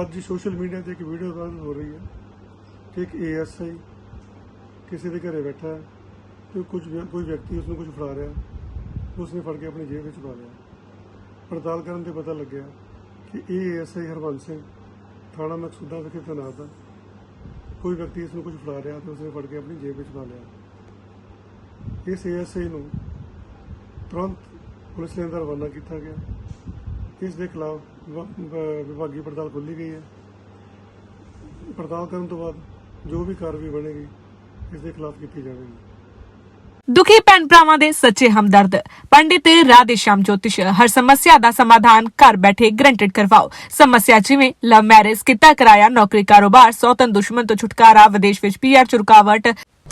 ਅੱਜ social media ਤੇ ਇੱਕ ਵੀਡੀਓ ਵਾਇਰਲ ਹੋ ਰਹੀ ਹੈ ਕਿ ਇੱਕ ਏਐਸਆਈ ਕਿਸੇ ਦੇ ਘਰੇ ਬੈਠਾ ਹੈ ਤੇ ਕੁਝ ਕੋਈ ਵਿਅਕਤੀ ਉਸ ਨੂੰ ਕੁਝ ਫੜਾ ਰਿਹਾ ਉਸਨੇ ਫੜ ਕੇ ਆਪਣੀ ਜੇਬ ਵਿੱਚ ਪਾ ਲਿਆ। ਪੜਤਾਲ ਕਰਨ ਤੇ ਪਤਾ ਲੱਗਿਆ ਕਿ ਇਹ ਏਐਸਆਈ ਹਰਬੰਸ ਸਿੰਘ ਥਾਣਾ ਮਕਸੂਦਾ ਵਿਖੇ ਤੈਨਾਤ ਹੈ। ਕੋਈ ਵਿਅਕਤੀ ਇਸ ਨੂੰ ਕੁਝ ਫੜਾ ਰਿਹਾ ਤੇ ਉਸਨੇ ਫੜ ਕੇ ਆਪਣੀ ਜੇਬ ਵਿੱਚ ਪਾ ਲਿਆ। ਇਸ ਏਐਸਆਈ ਨੂੰ ਤੁਰੰਤ ਪੁਲਿਸ ਨੇ ਅੰਦਰ ਰਵਾਨਾ ਕੀਤਾ ਗਿਆ। ਇਸ ਦੇ ਖਿਲਾਫ ਵਿਭਾਗੀ ਪੜਤਾਲ ਖੋਲ੍ਹੀ ਗਈ ਹੈ। ਪੜਤਾਲ ਕਰਨ ਤੋਂ ਬਾਅਦ ਜੋ ਵੀ ਕਾਰਵਾਈ ਬਣੇਗੀ, ਇਸ ਦੇ ਖਿਲਾਫ ਕੀਤੀ ਜਾਵੇਗੀ। ਦੁਖੀ ਭੈਣ ਭਰਾਵਾਂ ਦੇ ਸੱਚੇ ਹਮਦਰਦ। ਪੰਡਿਤ ਰਾਧੇ ਸ਼ਾਮ ਜੋਤਿਸ਼ ਹਰ ਸਮੱਸਿਆ ਦਾ ਸਮਾਧਾਨ ਘਰ ਬੈਠੇ ਗਰੰਟਡ ਕਰਵਾਓ। ਸਮੱਸਿਆ ਜਿਵੇਂ ਲਵ ਮੈਰਿਜ ਕਿੱਤਾ ਕਰਾਇਆ ਨੌਕਰੀ ਕਾਰੋਬਾਰ ਸੌਤਨ ਦੁਸ਼ਮਣ ਤੋਂ ਛੁਟਕਾਰਾ, ਵਿਦੇਸ਼ ਵਿੱਚ ਪੀਆਰ ਚ ਰੁਕਾਵਟ